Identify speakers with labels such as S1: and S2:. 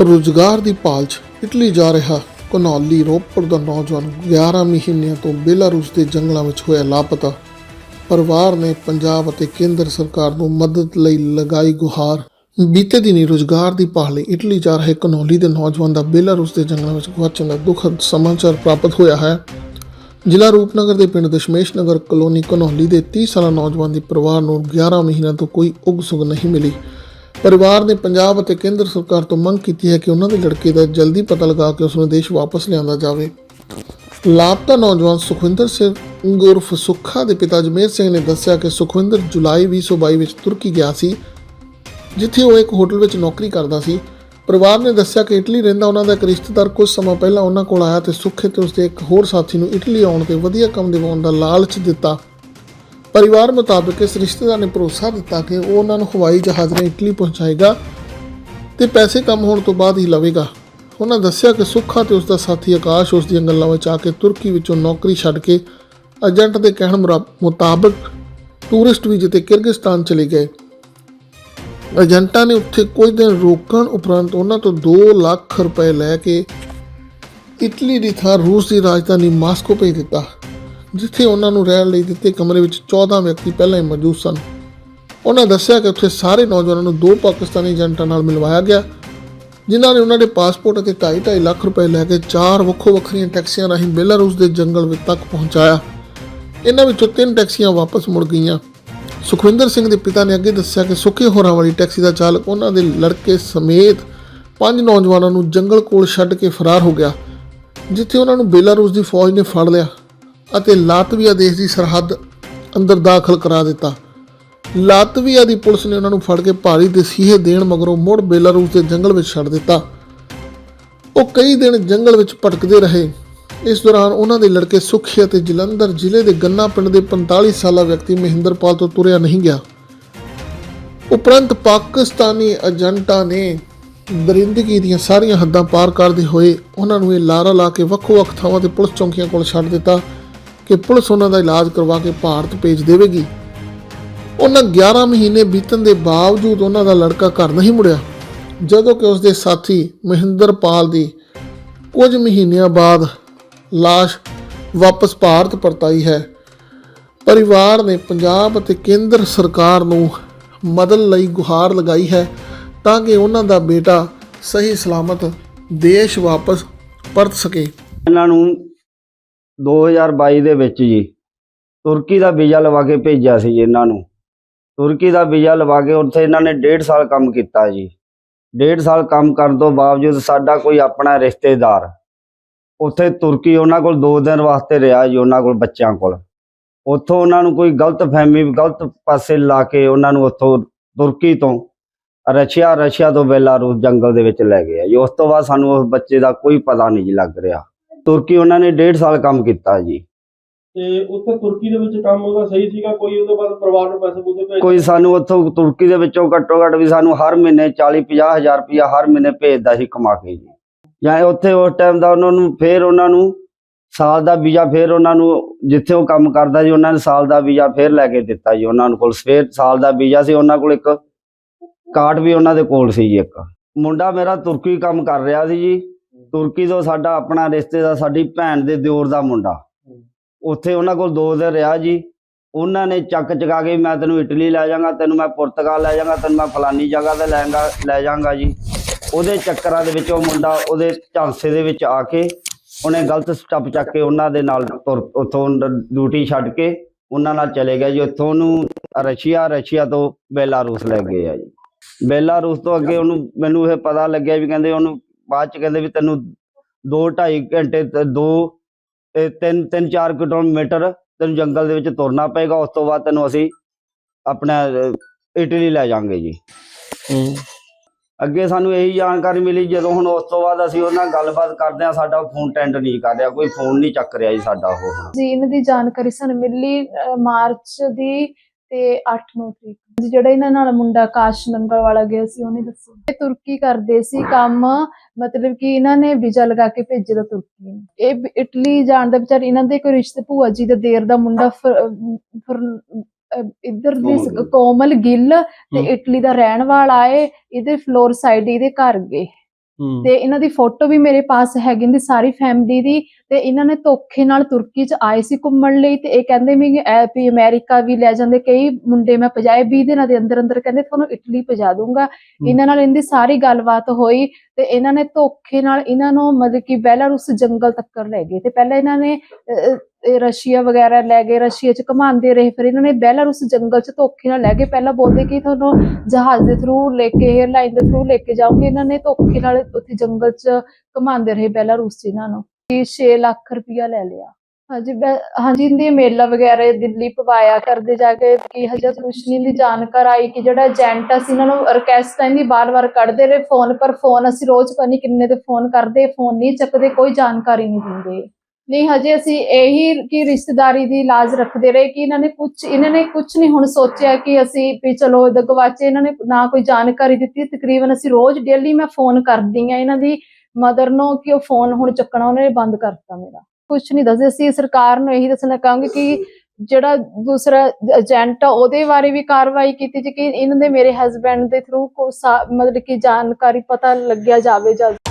S1: ਰੁਜ਼ਗਾਰ ਦੀ ਭਾਲ 'ਚ ਇਟਲੀ ਜਾ ਰਿਹਾ ਕਨੌਲੀ ਰੋਪੜ ਦਾ ਨੌਜਵਾਨ 11 ਮਹੀਨਿਆਂ ਤੋਂ ਬੇਲਾਰੂਸ ਦੇ ਜੰਗਲਾਂ ਵਿੱਚ ਹੋਇਆ ਲਾਪਤਾ। ਪਰਿਵਾਰ ਨੇ ਪੰਜਾਬ ਅਤੇ ਕੇਂਦਰ ਸਰਕਾਰ ਨੂੰ ਮਦਦ ਲਈ ਲਗਾਈ ਗੁਹਾਰ। ਬੀਤੇ ਦਿਨੀ ਰੁਜ਼ਗਾਰ ਦੀ ਭਾਲ ਲਈ ਇਟਲੀ ਜਾ ਰਹੇ ਕਨੌਲੀ ਦੇ ਨੌਜਵਾਨ ਦਾ ਬੇਲਾਰੂਸ ਦੇ ਜੰਗਲਾਂ ਵਿੱਚ ਗੁਆਚਣ ਦਾ ਦੁਖਦ ਸਮਾਚਾਰ ਪ੍ਰਾਪਤ ਹੋਇਆ ਹੈ। ਜ਼ਿਲ੍ਹਾ ਰੂਪਨਗਰ ਦੇ ਪਿੰਡ ਦਸ਼ਮੇਸ਼ ਨਗਰ ਕਲੋਨੀ ਕਨੌਲੀ ਦੇ 30 ਸਾਲਾ ਨੌਜਵਾਨ ਦੇ ਪਰਿਵਾਰ ਨੂੰ 11 ਮਹੀਨਿਆਂ ਤੋਂ ਕੋਈ ਉਗ ਸੁਗ ਨਹੀਂ ਮਿਲੀ। ਪਰਿਵਾਰ ਨੇ ਪੰਜਾਬ ਅਤੇ ਕੇਂਦਰ ਸਰਕਾਰ ਤੋਂ ਮੰਗ ਕੀਤੀ ਹੈ ਕਿ ਉਹਨਾਂ ਦੇ ਲੜਕੇ ਦਾ ਜਲਦੀ ਪਤਾ ਲਗਾ ਕੇ ਉਸ ਨੂੰ ਦੇਸ਼ ਵਾਪਸ ਲਿਆਂਦਾ ਜਾਵੇ। ਲਾਪਤਾ ਨੌਜਵਾਨ ਸੁਖਵਿੰਦਰ ਸਿੰਘ ਗੁਰਫ ਸੁੱਖਾ ਦੇ ਪਿਤਾ ਜਮੇਰ ਸਿੰਘ ਨੇ ਦੱਸਿਆ ਕਿ ਸੁਖਵਿੰਦਰ ਜੁਲਾਈ 2022 ਵਿੱਚ ਤੁਰਕੀ ਗਿਆ ਸੀ, ਜਿੱਥੇ ਉਹ ਇੱਕ ਹੋਟਲ ਵਿੱਚ ਨੌਕਰੀ ਕਰਦਾ ਸੀ। ਪਰਿਵਾਰ ਨੇ ਦੱਸਿਆ ਕਿ ਇਟਲੀ ਰਹਿੰਦਾ ਉਹਨਾਂ ਦਾ ਇੱਕ ਰਿਸ਼ਤੇਦਾਰ ਕੁਝ ਸਮਾਂ ਪਹਿਲਾਂ ਉਹਨਾਂ ਕੋਲ ਆਇਆ ਤੇ ਸੁੱਖੇ ਤੇ ਉਸਦੇ ਇੱਕ ਹੋਰ ਸਾਥੀ ਨੂੰ ਇਟਲੀ ਆਉਣ ਤੇ ਵਧੀਆ ਕੰਮ ਦਿਵਾਉਣ ਦਾ ਲਾਲਚ ਦਿੱਤਾ। ਪਰਿਵਾਰ ਮੁਤਾਬਕ ਇਸ ਰਿਸ਼ਤੇਦਾਰ ਨੇ ਭਰੋਸਾ ਦਿੱਤਾ ਕਿ ਉਹ ਉਹਨਾਂ ਨੂੰ ਹਵਾਈ ਜਹਾਜ਼ ਰਾਹੀਂ ਇਟਲੀ ਪਹੁੰਚਾਏਗਾ ਤੇ ਪੈਸੇ ਕੰਮ ਹੋਣ ਤੋਂ ਬਾਅਦ ਹੀ ਲਵੇਗਾ। ਉਹਨਾਂ ਦੱਸਿਆ ਕਿ ਸੁੱਖਾ ਤੇ ਉਸ ਦਾ ਸਾਥੀ ਆਕਾਸ਼ ਉਸ ਦੀਆਂ ਗੱਲਾਂ ਵਿੱਚ ਆ ਕੇ ਤੁਰਕੀ ਵਿੱਚੋਂ ਨੌਕਰੀ ਛੱਡ ਕੇ ਏਜੰਟ ਦੇ ਕਹਿਣ ਮੁਰਾ- ਮੁਤਾਬਕ ਟੂਰਿਸਟ ਵੀਜ਼ੇ ਤੇ ਕਿਰਗਿਸਤਾਨ ਚਲੇ ਗਏ। ਏਜੰਟਾਂ ਨੇ ਉੱਥੇ ਕੁਝ ਦਿਨ ਰੋਕਣ ਉਪਰੰਤ ਉਹਨਾਂ ਤੋਂ 2 ਲੱਖ ਰੁਪਏ ਲੈ ਕੇ ਇਟਲੀ ਦੀ ਥਾਂ ਰੂਸ ਦੀ ਰਾਜਧਾਨੀ ਮਾਸਕੋ ਭੇਜ ਦਿੱਤਾ। ਜਿੱਥੇ ਉਹਨਾਂ ਨੂੰ ਰਹਿਣ ਲਈ ਦਿੱਤੇ ਕਮਰੇ ਵਿੱਚ 14 ਵਿਅਕਤੀ ਪਹਿਲਾਂ ਹੀ ਮੌਜੂਦ ਸਨ। ਉਹਨਾਂ ਦੱਸਿਆ ਕਿ ਉੱਥੇ ਸਾਰੇ ਨੌਜਵਾਨਾਂ ਨੂੰ ਦੋ ਪਾਕਿਸਤਾਨੀ ਏਜੰਟਾਂ ਨਾਲ ਮਿਲਵਾਇਆ ਗਿਆ, ਜਿਨ੍ਹਾਂ ਨੇ ਉਹਨਾਂ ਦੇ ਪਾਸਪੋਰਟ ਅਤੇ 2.5 ਲੱਖ ਰੁਪਏ ਲੈ ਕੇ ਚਾਰ ਵੱਖੋ ਵੱਖਰੀਆਂ ਟੈਕਸੀਆਂ ਰਾਹੀਂ ਬੇਲਾਰੂਸ ਦੇ ਜੰਗਲ ਵਿੱਚ ਤੱਕ ਪਹੁੰਚਾਇਆ। ਇਹਨਾਂ ਵਿੱਚੋਂ ਤਿੰਨ ਟੈਕਸੀਆਂ ਵਾਪਸ ਮੁੜ ਗਈਆਂ। ਸੁਖਵਿੰਦਰ ਸਿੰਘ ਦੇ ਪਿਤਾ ਨੇ ਅੱਗੇ ਦੱਸਿਆ ਕਿ ਸੁੱਕੇ ਹੋਰਾਂ ਵਾਲੀ ਟੈਕਸੀ ਦਾ ਚਾਲਕ ਉਹਨਾਂ ਦੇ ਲੜਕੇ ਸਮੇਤ ਪੰਜ ਨੌਜਵਾਨਾਂ ਨੂੰ ਜੰਗਲ ਕੋਲ ਛੱਡ ਕੇ ਫਰਾਰ ਹੋ ਗਿਆ, ਜਿੱਥੇ ਉਹਨਾਂ ਨੂੰ ਬੇਲਾਰੂਸ ਦੀ ਫੌਜ ਨੇ ਫੜ ਲਿਆ। ਅਤੇ ਲਾਤਵੀਆ ਦੇਸ਼ ਦੀ ਸਰਹੱਦ ਅੰਦਰ ਦਾਖਲ ਕਰਾ ਦਿੱਤਾ। ਲਾਤਵੀਆ ਦੀ ਪੁਲਿਸ ਨੇ ਉਹਨਾਂ ਨੂੰ ਫੜ ਕੇ ਭਾਰੀ ਦਸੀਹੇ ਦੇਣ ਮਗਰੋਂ ਮੁੜ ਬੇਲਾਰੂਸ ਦੇ ਜੰਗਲ ਵਿੱਚ ਛੱਡ ਦਿੱਤਾ। ਉਹ ਕਈ ਦਿਨ ਜੰਗਲ ਵਿੱਚ ਭਟਕਦੇ ਰਹੇ। ਇਸ ਦੌਰਾਨ ਉਹਨਾਂ ਦੇ ਲੜਕੇ ਸੁਖੀ ਅਤੇ ਜਲੰਧਰ ਜ਼ਿਲ੍ਹੇ ਦੇ ਗੰਨਾ ਪਿੰਡ ਦੇ 45 ਸਾਲਾ ਵਿਅਕਤੀ ਮਹਿੰਦਰਪਾਲ ਤੋਂ ਤੁਰਿਆ ਨਹੀਂ ਗਿਆ। ਉਪਰੰਤ ਪਾਕਿਸਤਾਨੀ ਏਜੰਟਾਂ ਨੇ ਦਰਿੰਦਗੀ ਦੀਆਂ ਸਾਰੀਆਂ ਹੱਦਾਂ ਪਾਰ ਕਰਦੇ ਹੋਏ ਉਹਨਾਂ ਨੂੰ ਇਹ ਲਾਰਾ ਲਾ ਕੇ ਵੱਖੋ-ਵੱਖ ਥਾਵਾਂ ਤੇ ਪੁਲਿਸ ਚੌਂਕੀਆਂ ਕੋਲ ਛੱਡ ਦਿੱਤਾ। ਕਿ ਪੁਲਿਸ ਉਹਨਾਂ ਦਾ ਇਲਾਜ ਕਰਵਾ ਕੇ ਭਾਰਤ ਭੇਜ ਦੇਵੇਗੀ। ਉਹਨਾਂ 11 ਮਹੀਨੇ ਬੀਤਣ ਦੇ ਬਾਵਜੂਦ ਉਹਨਾਂ ਦਾ ਲੜਕਾ ਘਰ ਨਹੀਂ ਮੁੜਿਆ। ਜਦੋਂ ਕਿ ਉਸ ਦੇ ਸਾਥੀ ਮਹਿੰਦਰਪਾਲ ਦੀ ਕੁਝ ਮਹੀਨਿਆਂ ਬਾਅਦ ਲਾਸ਼ ਵਾਪਸ ਭਾਰਤ ਪਰਤਾਈ ਹੈ। ਪਰਿਵਾਰ ਨੇ ਪੰਜਾਬ ਅਤੇ ਕੇਂਦਰ ਸਰਕਾਰ ਨੂੰ ਮਦਦ ਲਈ ਗੁਹਾਰ ਲਗਾਈ ਹੈ ਤਾਂ ਕਿ ਉਹਨਾਂ ਦਾ ਬੇਟਾ ਸਹੀ ਸਲਾਮਤ ਦੇਸ਼ ਵਾਪਸ ਪਰਤ ਸਕੇ।
S2: ਇਹਨਾਂ ਨੂੰ 2022 ਦੇ ਵਿੱਚ ਜੀ, ਤੁਰਕੀ ਦਾ ਵੀਜ਼ਾ ਲਵਾ ਕੇ ਭੇਜਿਆ ਸੀ ਜੀ ਇਹਨਾਂ ਨੂੰ। ਤੁਰਕੀ ਦਾ ਵੀਜ਼ਾ ਲਵਾ ਕੇ ਉੱਥੇ ਇਹਨਾਂ ਨੇ 1.5 ਸਾਲ ਕੰਮ ਕੀਤਾ ਜੀ। 1.5 ਸਾਲ ਕੰਮ ਕਰਨ ਤੋਂ ਬਾਵਜੂਦ ਸਾਡਾ ਕੋਈ ਆਪਣਾ ਰਿਸ਼ਤੇਦਾਰ ਉੱਥੇ ਤੁਰਕੀ ਉਹਨਾਂ ਕੋਲ 2 ਦਿਨ ਵਾਸਤੇ ਰਿਹਾ ਜੀ, ਉਹਨਾਂ ਕੋਲ ਬੱਚਿਆਂ ਕੋਲ। ਉੱਥੋਂ ਉਹਨਾਂ ਨੂੰ ਕੋਈ ਗਲਤ ਫਹਿਮੀ ਗਲਤ ਪਾਸੇ ਲਾ ਕੇ ਉਹਨਾਂ ਨੂੰ ਉੱਥੋਂ ਤੁਰਕੀ ਤੋਂ ਰਸ਼ੀਆ ਰਸ਼ੀਆ ਤੋਂ ਬੇਲਾਰੂਸ ਜੰਗਲ ਦੇ ਵਿੱਚ ਲੈ ਗਏ ਜੀ। ਉਸ ਤੋਂ ਬਾਅਦ ਸਾਨੂੰ ਉਸ ਬੱਚੇ ਦਾ ਕੋਈ ਪਤਾ ਨਹੀਂ ਜੀ ਲੱਗ ਰਿਹਾ। ਤੁਰਕੀ ਉਹਨਾਂ ਨੇ 1.5 ਸਾਲ ਕੰਮ ਕੀਤਾ ਜੀ।
S3: ਤੇ ਉੱਥੇ ਤੁਰਕੀ ਦੇ ਵਿੱਚ ਕੰਮ ਉਹਦਾ ਸਹੀ ਸੀਗਾ ਕੋਈ ਉਹਦੇ ਬਾਅਦ ਪਰਿਵਾਰ ਨੂੰ ਪੈਸੇ ਪੂਸੇ ਭੇਜ
S2: ਕੋਈ ਸਾਨੂੰ ਉੱਥੋਂ ਤੁਰਕੀ ਦੇ ਵਿੱਚੋਂ ਘੱਟੋ ਘੱਟ ਵੀ ਸਾਨੂੰ ਹਰ ਮਹੀਨੇ 40 50 ਹਜ਼ਾਰ ਰੁਪਇਆ ਹਰ ਮਹੀਨੇ ਭੇਜਦਾ ਸੀ ਕਮਾ ਕੇ ਜੀ। ਜਾਂ ਉੱਥੇ ਉਸ ਟਾਈਮ ਦਾ ਉਹਨਾਂ ਨੂੰ ਫੇਰ ਉਹਨਾਂ ਨੂੰ ਸਾਲ ਦਾ ਵੀਜ਼ਾ ਫੇਰ ਉਹਨਾਂ ਨੂੰ ਜਿੱਥੇ ਉਹ ਕੰਮ ਕਰਦਾ ਜੀ ਉਹਨਾਂ ਨੇ ਸਾਲ ਦਾ ਵੀਜ਼ਾ ਫੇਰ ਲੈ ਕੇ ਦਿੱਤਾ ਜੀ ਉਹਨਾਂ ਨੂੰ ਕੋਲ। ਫੇਰ ਸਾਲ ਦਾ ਵੀਜ਼ਾ ਸੀ ਉਹਨਾਂ ਕੋਲ ਇੱਕ ਕਾਰਡ ਵੀ ਉਹਨਾਂ ਦੇ ਕੋਲ ਸੀ ਜੀ ਇੱਕ। ਮੁੰਡਾ ਮੇਰਾ ਤੁਰਕੀ ਕੰਮ ਕਰ ਰਿਹਾ ਸੀ ਜੀ। ਤੁਰਕੀ ਤੋਂ ਸਾਡਾ ਆਪਣਾ ਰਿਸ਼ਤੇਦਾਰ ਸਾਡੀ ਭੈਣ ਦੇ ਦਿਓਰ ਦਾ ਮੁੰਡਾ। ਉੱਥੇ ਉਹਨਾਂ ਕੋਲ ਦੋ ਦਿਨ ਰਿਹਾ ਜੀ। ਉਹਨਾਂ ਨੇ ਚੱਕ ਚਕਾ ਕੇ ਮੈਂ ਤੈਨੂੰ ਇਟਲੀ ਲੈ ਜਾਵਾਂਗਾ ਤੈਨੂੰ ਮੈਂ ਪੁਰਤਗਾਲ ਲੈ ਜਾਵਾਂਗਾ ਤੈਨੂੰ ਮੈਂ ਫਲਾਨੀ ਜਗ੍ਹਾ ਤੇ ਲੈਂਗਾ ਲੈ ਜਾਵਾਂਗਾ ਜੀ। ਉਹਦੇ ਚੱਕਰਾਂ ਦੇ ਵਿੱਚ ਉਹ ਮੁੰਡਾ ਉਹਦੇ ਝਾਂਸੇ ਦੇ ਵਿੱਚ ਆ ਕੇ ਉਹਨੇ ਗਲਤ ਸਟੈਪ ਚੱਕ ਕੇ ਉਹਨਾਂ ਦੇ ਨਾਲ ਉੱਥੋਂ ਡਿਊਟੀ ਛੱਡ ਕੇ ਉਹਨਾਂ ਨਾਲ ਚਲੇ ਗਿਆ ਜੀ। ਉੱਥੋਂ ਉਹਨੂੰ ਰਸ਼ੀਆ ਰਸ਼ੀਆ ਤੋਂ ਬੇਲਾਰੂਸ ਲੈ ਗਏ ਆ ਜੀ। ਬੇਲਾਰੂਸ ਤੋਂ ਅੱਗੇ ਉਹਨੂੰ ਮੈਨੂੰ ਇਹ ਪਤਾ ਲੱਗਿਆ ਵੀ ਕਹਿੰਦੇ ਉਹਨੂੰ ਬਾਅਦ ਚ ਕਹਿੰਦੇ ਵੀ ਤੈਨੂੰ 2 2.5 ਘੰਟੇ ਤੇ ਦੋ ਤੇ ਤਿੰਨ ਤਿੰਨ ਚਾਰ ਕਿਲੋਮੀਟਰ ਤੈਨੂੰ ਜੰਗਲ ਦੇ ਵਿੱਚ ਤੁਰਨਾ ਪਏਗਾ ਉਸ ਤੋਂ ਬਾਅਦ ਤੈਨੂੰ ਅਸੀਂ ਆਪਣਾ ਇਟਲੀ ਲੈ ਜਾਾਂਗੇ ਜੀ। ਅੱਗੇ ਸਾਨੂੰ ਇਹੀ ਜਾਣਕਾਰੀ ਮਿਲੀ ਜਦੋਂ ਹੁਣ ਉਸ ਤੋਂ ਬਾਅਦ ਅਸੀਂ ਉਹਨਾਂ ਨਾਲ ਗੱਲਬਾਤ ਕਰਦੇ ਆ ਸਾਡਾ ਫੋਨ ਟੈਂਡ ਨਹੀਂ ਕਰ ਰਿਹਾ ਕੋਈ ਫੋਨ ਨਹੀਂ ਚੱਕ ਰਿਹਾ ਜੀ ਸਾਡਾ ਉਹ।
S4: ਜੀ ਇਹਨਾਂ ਦੀ ਜਾਣਕਾਰੀ ਸਾਨੂੰ ਮਿਲੀ ਮਾਰਚ ਦੀ ਤੇ 8 ਨੂੰ ਤਰੀਕ ਨੂੰ। ਜਿਹੜਾ ਇਹਨਾਂ ਨਾਲ ਮੁੰਡਾ ਆਕਾਸ਼ ਨੰਗਲ ਵਾਲਾ ਗਿਆ ਸੀ ਉਹਨੇ ਦੱਸਿਆ ਇਹ ਤੁਰਕੀ ਕਰਦੇ ਸੀ ਕੰਮ ਮਤਲਬ ਕਿ ਇਹਨਾਂ ਨੇ ਵੀਜ਼ਾ ਲਗਾ ਕੇ ਭੇਜੇ ਦਾ ਤੁਰਕੀ ਨੂੰ। ਇਹ ਇਟਲੀ ਜਾਣ ਦਾ ਵਿਚਾਰ ਇਹਨਾਂ ਦੇ ਕੋਈ ਰਿਸ਼ਤੇ ਭੂਆ ਜੀ ਦੇ ਦੇਰ ਦਾ ਮੁੰਡਾ ਫਰ- ਇੱਧਰ ਦੀ
S2: ਕੋਮਲ ਗਿੱਲ।
S4: ਤੇ। ਇਟਲੀ ਦਾ ਰਹਿਣ ਵਾਲਾ ਏ ਇਹਦੇ ਫਲੋਰ ਸਾਈਡ ਇਹਦੇ ਘਰ ਗਏ ਤੇ ਇਹਨਾਂ ਦੀ ਫੋਟੋ ਵੀ ਮੇਰੇ ਪਾਸ ਹੈਗੀ ਦੀ ਸਾਰੀ ਫੈਮਿਲੀ ਦੀ ਤੇ ਇਹਨਾਂ ਨੇ ਧੋਖੇ ਨਾਲ ਤੁਰਕੀ ਚ ਆਏ ਸੀ ਘੁੰਮਣ ਲਈ ਤੇ ਇਹ ਕਹਿੰਦੇ ਵੀ ਵੀ ਅਮਰੀਕਾ ਵੀ ਲੈ ਜਾਂਦੇ ਕਈ ਮੁੰਡੇ ਮੈਂ ਪਜਾਏ 20 ਦਿਨਾਂ ਦੇ ਅੰਦਰ ਅੰਦਰ ਕਹਿੰਦੇ ਤੁਹਾਨੂੰ ਇਟਲੀ ਪਜਾ ਦੂੰਗਾ। ਇਹਨਾਂ ਨਾਲ ਇਹਦੀ ਸਾਰੀ ਗੱਲਬਾਤ ਹੋਈ ਤੇ ਇਹਨਾਂ ਨੇ ਧੋਖੇ ਨਾਲ ਇਹਨਾਂ ਨੂੰ ਮਤਲਬ ਕਿ ਬੈਲਾਰੂਸ ਜੰਗਲ ਤੱਕ ਲੈ ਗਏ ਤੇ ਪਹਿਲਾਂ ਇਹਨਾਂ ਨੇ ਇਹ ਰਸ਼ੀਆ ਵਗੈਰਾ ਲੈ ਗਏ, ਰਸ਼ੀਆ ਚ ਘਮਾਉਂਦੇ ਰਹੇ, ਫਿਰ ਇਹਨਾਂ ਨੇ ਬੈਲਾਰੂਸ ਜੰਗਲ ਚ ਧੋਖੇ ਨਾਲ ਲੈ ਗਏ। ਪਹਿਲਾਂ ਬੋਲਦੇ ਕਿ ਤੁਹਾਨੂੰ ਜਹਾਜ਼ ਦੇ ਥਰੂ ਲੈ ਕੇ 에ਅਰਲਾਈਨ ਦੇ ਥਰੂ ਲੈ ਕੇ ਜਾਓਗੇ, ਇਹਨਾਂ ਨੇ ਧੋਖੇ ਨਾਲ ਉੱਥੇ ਜੰਗਲ ਚ ਘਮਾਉਂਦੇ ਰਹੇ ਬੈਲਾਰੂਸ ਚ ਇਹਨਾਂ ਨੂੰ। 6 ਲੱਖ ਰੁਪਇਆ ਲੈ ਲਿਆ। ਹਾਂਜੀ ਹਾਂਜੀ, ਇਹਦੇ ਮੇਲਾ ਵਗੈਰਾ ਦਿੱਲੀ ਪਵਾਇਆ ਕਰਦੇ ਜਾ ਕੇ, ਕਿ ਹਜੇ ਕੁਛ ਦੀ ਜਾਣਕਾਰ ਆਈ ਕਿ ਜਿਹੜਾ ਏਜੰਟ ਅਸੀਂ ਇਹਨਾਂ ਨੂੰ ਰਿਕਵੈਸਟ ਇਹਦੀ ਬਾਰ-ਬਾਰ ਕੱਢਦੇ ਰਹੇ ਫੋਨ ਪਰ ਫੋਨ ਅਸੀਂ ਰੋਜ਼ ਪਤਾ ਨਹੀਂ ਕਿੰਨੇ ਤੇ ਫੋਨ ਕਰਦੇ ਫੋਨ ਨਹੀਂ ਚੱਕਦੇ, ਕੋਈ ਜਾਣਕਾਰੀ ਨਹੀਂ ਦਿੰਦੇ। ਨਹੀਂ, ਹਜੇ ਅਸੀਂ ਇਹੀ ਕਿ ਰਿਸ਼ਤੇਦਾਰੀ ਦੀ ਲਾਜ ਰੱਖਦੇ ਰਹੇ ਕਿ ਇਹਨਾਂ ਨੇ ਕੁਝ ਇਹਨਾਂ ਨੇ ਕੁਝ ਨਹੀਂ ਹੁਣ ਸੋਚਿਆ ਕਿ ਅਸੀਂ ਵੀ ਚਲੋ ਇਹਦਾ ਗਵਾਚੇ ਇਹਨਾਂ ਨੇ ਨਾ ਕੋਈ ਜਾਣਕਾਰੀ ਦਿੱਤੀ। ਤਕਰੀਬਨ ਅਸੀਂ ਰੋਜ਼ ਡੇਲੀ ਮੈਂ ਫੋਨ ਕਰਦੀ ਆ ਇਹਨਾਂ ਦੀ ਮਦਰ ਨੂੰ ਕਿ ਉਹ ਫੋਨ ਹੁਣ ਚੱਕਣਾ, ਉਹਨੇ ਬੰਦ ਕਰਤਾ ਮੇਰਾ। ਕੁਝ ਨਹੀਂ ਦੱਸਦੇ, ਅਸੀਂ ਸਰਕਾਰ ਨੂੰ ਇਹੀ ਦੱਸਣਾ ਕਹਾਂਗੇ ਕਿ ਜਿਹੜਾ ਦੂਸਰਾ ਏਜੰਟ ਆ, ਉਹਦੇ ਬਾਰੇ ਵੀ ਕਾਰਵਾਈ ਕੀਤੀ ਜੀ ਕਿ ਇਹਨਾਂ ਦੇ ਮੇਰੇ ਹਸਬੰਡ ਦੇ ਥਰੂ ਮਤਲਬ ਕਿ ਜਾਣਕਾਰੀ ਪਤਾ ਲੱਗਿਆ ਜਾਵੇ ਜਲਦ।